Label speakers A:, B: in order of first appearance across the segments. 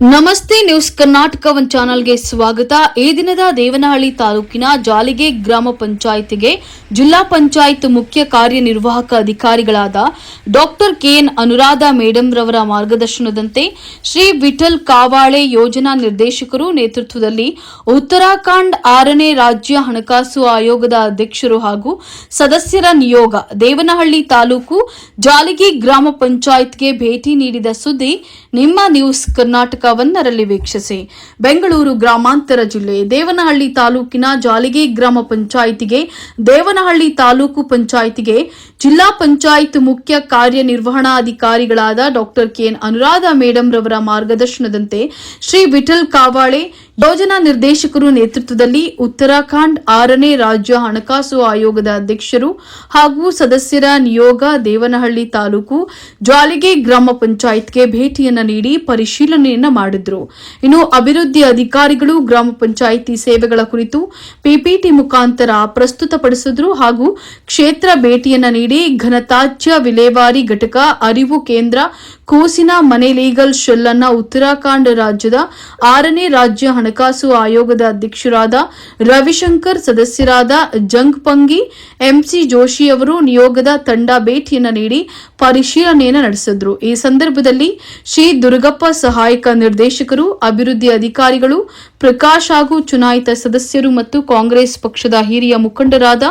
A: ನಮಸ್ತೆ news Karnataka one ಚಾನಲ್ಗೆ ಸ್ವಾಗತ. ಈ ದಿನದ ದೇವನಹಳ್ಳಿ ತಾಲೂಕಿನ ಜಾಲಿಗೆ ಗ್ರಾಮ ಪಂಚಾಯಿತಿಗೆ ಜಿಲ್ಲಾ ಪಂಚಾಯತ್ ಮುಖ್ಯ ಕಾರ್ಯನಿರ್ವಾಹಕ ಅಧಿಕಾರಿಗಳಾದ ಡಾಕ್ಟರ್ ಕೆಎನ್ ಅನುರಾಧ ಮೇಡಂ ರವರ ಮಾರ್ಗದರ್ಶನದಂತೆ ಶ್ರೀ ವಿಠಲ್ ಕಾವಾಳೆ ಯೋಜನಾ ನಿರ್ದೇಶಕರು ನೇತೃತ್ವದಲ್ಲಿ ಉತ್ತರಾಖಂಡ್ ಆರನೇ ರಾಜ್ಯ ಹಣಕಾಸು ಆಯೋಗದ ಅಧ್ಯಕ್ಷರು ಹಾಗೂ ಸದಸ್ಯರ ನಿಯೋಗ ದೇವನಹಳ್ಳಿ ತಾಲೂಕು ಜಾಲಿಗೆ ಗ್ರಾಮ ಪಂಚಾಯತ್ಗೆ ಭೇಟಿ ನೀಡಿದ ಸುದ್ದಿ ನಿಮ್ಮ ನ್ಯೂಸ್ ಕರ್ನಾಟಕ ಒಂದರಲ್ಲಿ ವೀಕ್ಷಿಸಿ. ಬೆಂಗಳೂರು ಗ್ರಾಮಾಂತರ ಜಿಲ್ಲೆ, ದೇವನಹಳ್ಳಿ ತಾಲೂಕಿನ ಜಾಲಿಗೆ ಗ್ರಾಮ ಪಂಚಾಯಿತಿಗೆ, ದೇವನಹಳ್ಳಿ ತಾಲೂಕು ಪಂಚಾಯಿತಿಗೆ ಜಿಲ್ಲಾ ಪಂಚಾಯತ್ ಮುಖ್ಯ ಕಾರ್ಯನಿರ್ವಹಣಾಧಿಕಾರಿಗಳಾದ doctor K N Anuradha madam ರವರ ಮಾರ್ಗದರ್ಶನದಂತೆ ಶ್ರೀ ವಿಠಲ್ ಕಾವಾಳೆ ಯೋಜನಾ ನಿರ್ದೇಶಕರು ನೇತೃತ್ವದಲ್ಲಿ ಉತ್ತರಾಖಂಡ್ ಆರನೇ ರಾಜ್ಯ ಹಣಕಾಸು ಆಯೋಗದ ಅಧ್ಯಕ್ಷರು ಹಾಗೂ ಸದಸ್ಯರ ನಿಯೋಗ ದೇವನಹಳ್ಳಿ ತಾಲೂಕು ಜಾಲಿಗೆ ಗ್ರಾಮ ಪಂಚಾಯತ್ಗೆ ಭೇಟಿಯನ್ನು ನೀಡಿ ಪರಿಶೀಲನೆಯನ್ನ ಮಾಡಿದ್ರು. ಇನ್ನು ಅಭಿವೃದ್ಧಿ ಅಧಿಕಾರಿಗಳು, ಗ್ರಾಮ ಪಂಚಾಯಿತಿ ಸೇವೆಗಳ ಕುರಿತು ಪಿಪಿಟಿ ಮುಖಾಂತರ ಪ್ರಸ್ತುತಪಡಿಸಿದ್ರು ಹಾಗೂ ಕ್ಷೇತ್ರ ಭೇಟಿಯನ್ನ ನೀಡಿ ಘನತಾಜ್ಯ ವಿಲೇವಾರಿ ಘಟಕ, ಅರಿವು ಕೇಂದ್ರ, ಕೂಸಿನ ಮನೆ ಲೀಗಲ್ ಶೆಲ್ ಅನ್ನ ಉತ್ತರಾಖಂಡ್ ರಾಜ್ಯದ ಆರನೇ ರಾಜ್ಯ ಹಣಕಾಸು ಆಯೋಗದ ಅಧ್ಯಕ್ಷರಾದ ರವಿಶಂಕರ್, ಸದಸ್ಯರಾದ ಜಂಗ್ ಪಂಗಿ, ಎಂಸಿ ಜೋಶಿ ಅವರು ನಿಯೋಗದ ತಂಡ ಭೇಟಿಯನ್ನ ನೀಡಿ ಪರಿಶೀಲನೆಯನ್ನು ನಡೆಸಿದ್ರು. ಈ ಸಂದರ್ಭದಲ್ಲಿ ಶ್ರೀ ದುರ್ಗಪ್ಪ ಸಹಾಯಕ ನಿರ್ದೇಶಕರು ಅಭಿವೃದ್ಧಿ ಅಧಿಕಾರಿಗಳು, ಪ್ರಕಾಶ್ ಹಾಗೂ ಚುನಾಯಿತ ಸದಸ್ಯರು ಮತ್ತು ಕಾಂಗ್ರೆಸ್ ಪಕ್ಷದ ಹಿರಿಯ ಮುಖಂಡರಾದ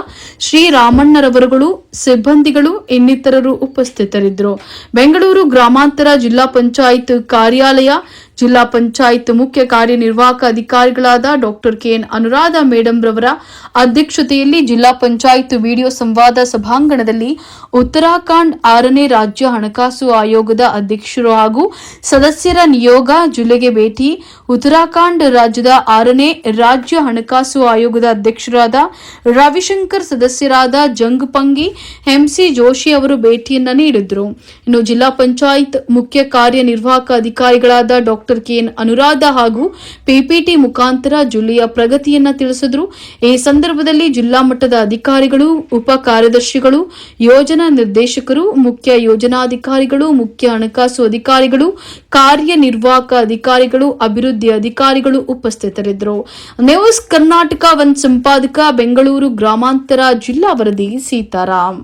A: ಶ್ರೀರಾಮಣ್ಣರವರುಗಳು ಸಿಬ್ಬಂದಿಗಳು ಇನ್ನಿತರರು ಉಪಸ್ಥಿತರಿದ್ದರು. ಬೆಂಗಳೂರು ಗ್ರಾಮಾಂತರ ಜಿಲ್ಲಾ ಪಂಚಾಯತ್ ಕಾರ್ಯಾಲಯ ಜಿಲ್ಲಾ ಪಂಚಾಯತ್ ಮುಖ್ಯ ಕಾರ್ಯನಿರ್ವಾಹಕ ಅಧಿಕಾರಿಗಳಾದ ಡಾಕ್ಟರ್ ಕೆಎನ್ ಅನುರಾಧ ಮೇಡಂ ರವರ ಅಧ್ಯಕ್ಷತೆಯಲ್ಲಿ ಜಿಲ್ಲಾ ಪಂಚಾಯತ್ ವಿಡಿಯೋ ಸಂವಾದ ಸಭಾಂಗಣದಲ್ಲಿ ಉತ್ತರಾಖಂಡ್ ಆರನೇ ರಾಜ್ಯ ಹಣಕಾಸು ಆಯೋಗದ ಅಧ್ಯಕ್ಷರು ಹಾಗೂ ಸದಸ್ಯರ ನಿಯೋಗ ಜಿಲ್ಲೆಗೆ ಭೇಟಿ. ಉತ್ತರಾಖಂಡ್ ರಾಜ್ಯದ ಆರನೇ ರಾಜ್ಯ ಹಣಕಾಸು ಆಯೋಗದ ಅಧ್ಯಕ್ಷರಾದ ರವಿಶಂಕರ್ ಸದಸ್ಯರಾದ ಜಂಗ್ ಪಂಗಿ ಎಂಸಿ ಜೋಶಿ ಅವರು ಭೇಟಿಯನ್ನ ನೀಡಿದ್ರು. ಇನ್ನು ಜಿಲ್ಲಾ ಪಂಚಾಯತ್ ಮುಖ್ಯ ಕಾರ್ಯನಿರ್ವಾಹಕ ಅಧಿಕಾರಿಗಳಾದ ಡಾಕ್ಟರ್ ಕೆಎನ್ ಅನುರಾಧ ಹಾಗೂ ಪಿಪಿಟಿ ಮುಖಾಂತರ ಜಿಲ್ಲೆಯ ಪ್ರಗತಿಯನ್ನ ತಿಳಿಸಿದ್ರು. ಈ ಸಂದರ್ಭದಲ್ಲಿ ಜಿಲ್ಲಾ ಮಟ್ಟದ ಅಧಿಕಾರಿಗಳು, ಉಪ ಕಾರ್ಯದರ್ಶಿಗಳು, ಯೋಜನಾ ನಿರ್ದೇಶಕರು, ಮುಖ್ಯ ಯೋಜನಾಧಿಕಾರಿಗಳು, ಮುಖ್ಯ ಹಣಕಾಸು ಅಧಿಕಾರಿಗಳು, ಕಾರ್ಯನಿರ್ವಾಹಕ ಅಧಿಕಾರಿಗಳು, ಅಭಿವೃದ್ಧಿ ಅಧಿಕಾರಿಗಳು ಉಪಸ್ಥಿತರಿದ್ದರು. ನ್ಯೂಸ್ ಕರ್ನಾಟಕ ಒನ್ ಸಂಪಾದಕ, ಬೆಂಗಳೂರು ಗ್ರಾಮಾಂತರ, ಜಿಲ್ಲಾ ವರದಿ ಸೀತಾರಾಮ್